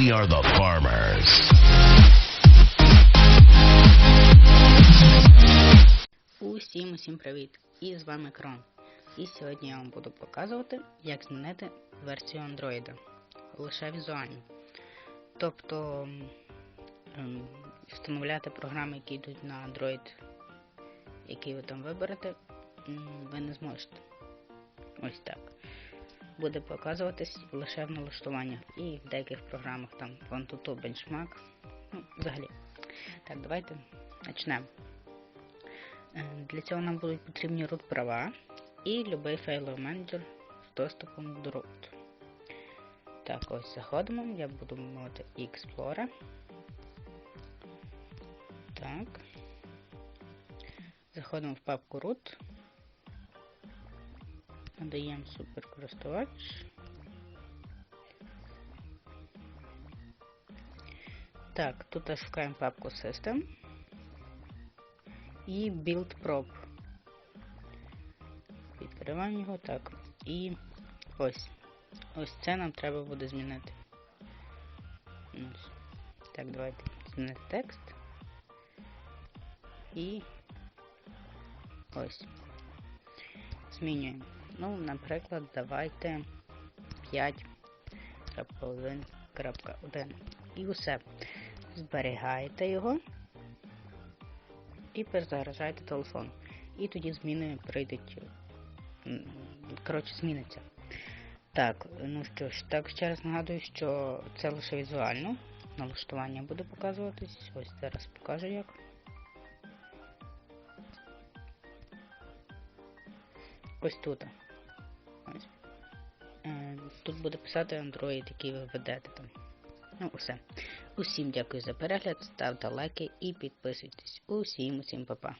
We are the farmers. Усім усім привіт! І з вами Крон. І сьогодні я вам буду показувати, як змінити версію Android лише візуально. Тобто встановляти програми, які йдуть на Android, які ви там виберете, ви не зможете. Ось так. Буде показуватись лише в налаштуваннях і в деяких програмах там OneTuTu, Benchmark. Ну, взагалі. Так, давайте почнемо. Е, Для цього нам будуть потрібні root права і любий файловий менеджер з доступом до root. Так, ось заходимо, я буду мовити Explorer. Так. Заходимо в папку root. Надаємо суперкористувач. Так, тут шукаємо папку System і Build Prop. Відкриваємо його так. І ось. Ось це нам треба буде змінити. Ось. Так, давайте змінити текст. І ось. Змінюємо. Ну, наприклад, давайте 5.1.1. І усе. Зберігаєте його і перезагружаєте телефон. І тоді зміни прийдуть. Коротше, зміниться. Так, ну що ж, так ще раз нагадую, що це лише візуально. Налаштування буде показуватись. Ось зараз покажу як. Ось тут. Тут буде писати Android, який ви ведете там. Ну, усе. Усім дякую за перегляд, ставте лайки і підписуйтесь. Усім, усім па-па.